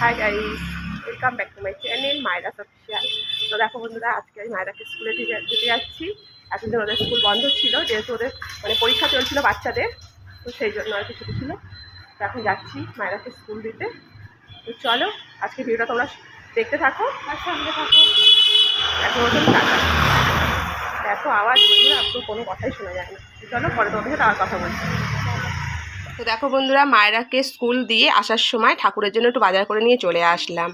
Hi guys welcome back to my channel Mayra's official তো দেখো বন্ধুরা, আজকে আমি মায়রাকে স্কুলে দিতে যাচ্ছি। এতদিন ওদের স্কুল বন্ধ ছিল, যেহেতু ওদের মানে পরীক্ষা চলছিল বাচ্চাদের, তো সেই জন্য আর কি ছুটি ছিল। তো এখন যাচ্ছি মায়রাকে স্কুল দিতে। তো চলো, আজকে ভিডিওটা তোমরা দেখতে থাকো। আর সঙ্গে থাকো। এখন ওদের এত আওয়াজ বন্ধুরা আপনার কোনো কথাই শোনা যায় না। তো চলো, পরে তোমাদের সাথে আবার কথা বলছি। তো দেখো বন্ধুরা, মায়েরাকে স্কুল দিয়ে আসার সময় ঠাকুরের জন্য একটু বাজার করে নিয়ে চলে আসলাম।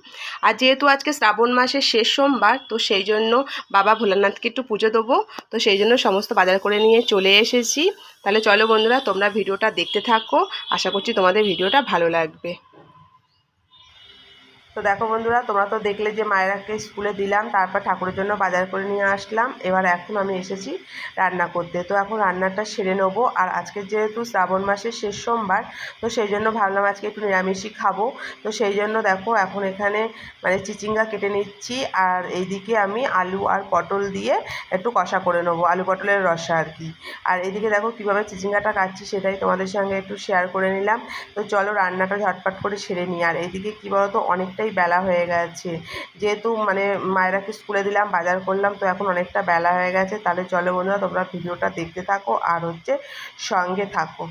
আর যেহেতু আজকে শ্রাবণ মাসের শেষ সোমবার, তো সেই জন্য বাবা ভোলানাথকে একটু পুজো দেবো। তো সেই জন্য সমস্ত বাজার করে নিয়ে চলে এসেছি। তাহলে চলো বন্ধুরা, তোমরা ভিডিওটা দেখতে থাকো। আশা করছি তোমাদের ভিডিওটা ভালো লাগবে। তো দেখো বন্ধুরা, তোমরা তো দেখলে যে মায়েরাকে স্কুলে দিলাম, তারপর ঠাকুরের জন্য বাজার করে নিয়ে আসলাম। এবার এখন আমি এসেছি রান্না করতে। তো এখন রান্নাটা সেরে নেব। আর আজকে যেহেতু শ্রাবণ মাসের শেষ সোমবার, তো সেই জন্য ভাবলাম আজকে একটু নিরামিষই খাব। তো সেই জন্য দেখো, এখন এখানে মানে চিচিঙ্গা কেটে নিচ্ছি। আর এইদিকে আমি আলু আর পটল দিয়ে একটু কষা করে নেব, আলু পটলের রসা আর কি। আর এদিকে দেখো কীভাবে চিচিঙ্গাটা কাটছি সেটাই তোমাদের সঙ্গে একটু শেয়ার করে নিলাম। তো চলো রান্নাটা ঝটপট করে সেরে নিই। আর এইদিকে কী বলতো অনেকটাই বেলা হয়ে গেছে। যেহেতু মানে মায়েরাকে স্কুলে দিলাম, বাজার করলাম, তো এখন অনেকটা বেলা হয়ে গেছে। তাহলে চলো বন্ধুরা, তোমরা ভিডিওটা দেখতে থাকো আর হচ্ছে সঙ্গে থাকো।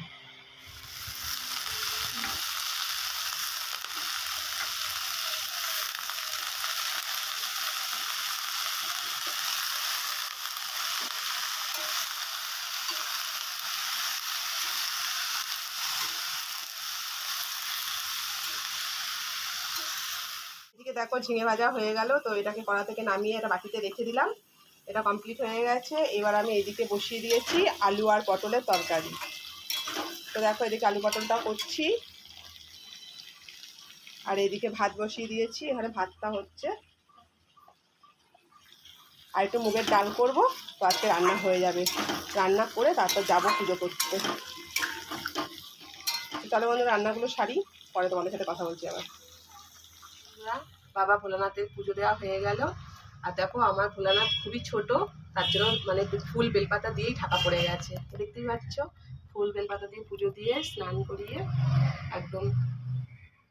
এদিকে দেখো ঝিঙে ভাজা হয়ে গেল, তো এটাকে কড়া থেকে নামিয়ে এটা বাটিতে রেখে দিলাম। এটা কমপ্লিট হয়ে গেছে। এবার আমি এদিকে বসিয়ে দিয়েছি আলু আর পটলের তরকারি। তো দেখো এদিকে আলু পটলটা করছি। আর এদিকে ভাত বসিয়ে দিয়েছি। এখানে ভাতটা হচ্ছে। আর একটু মুগের ডাল করব, তো আজকে রান্না হয়ে যাবে। রান্না করে তারপর যাব পুজো করতে। চলো বন্ধু রান্নাগুলো সারি। পরে তোমাদের সাথে কথা বলছি আবার। বাবা ভোলানাথের পুজো দেওয়া হয়ে গেল। আর দেখো, আমার ভোলানাথ খুবই ছোট, তার জন্য মানে ফুল বেলপাতা দিয়েই ঢাকা পড়ে গেছে। দেখতেই পাচ্ছ? ফুল বেলপাতা দিয়ে পুজো দিয়ে স্নান করিয়ে একদম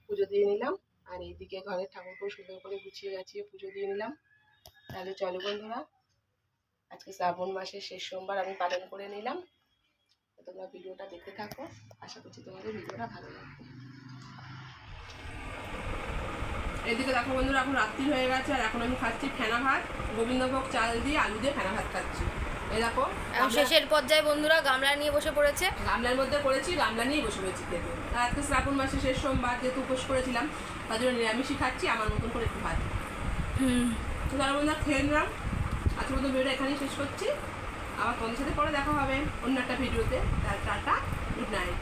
পুজো দিয়ে নিলাম। আর এইদিকে ঘরের ঠাকুরকে সুন্দর করে গুছিয়ে গাছিয়ে পুজো দিয়ে নিলাম। তাহলে চলো বন্ধুরা, আজকে শ্রাবণ মাসের শেষ সোমবার আমি পালন করে নিলাম। তোমরা ভিডিওটা দেখতে থাকো। আশা করছি তোমাদের ভিডিওটা ভালো লাগবে। এদিকে দেখো বন্ধুরা এখন রাত্রি হয়ে গেছে আর এখন আমি খাচ্ছি ফেনা ভাত। গোবিন্দভোগ চাল দিয়ে আলু দিয়ে ফেনা ভাত খাচ্ছি। এই দেখো এখন শেষের পর্যায়ে বন্ধুরা গামলা নিয়ে বসে পড়েছে। গামলার মধ্যে করেছি গামলা নিয়ে বসে রয়েছি খেতে। আর আজকে শ্রাবণ মাসে শেষ সোমবার যেহেতু উপোস করেছিলাম তার জন্য নিরামিষই খাচ্ছি আমার মতন করে একটু ভাত। হুম। তো তার বন্ধুরা খেয়ে নিলাম। আজকের মতো ভিডিওটা এখানেই শেষ করছি। আবার তোমাদের সাথে পরে দেখা হবে অন্য একটা ভিডিওতে। তার টাটা গুড নাইট।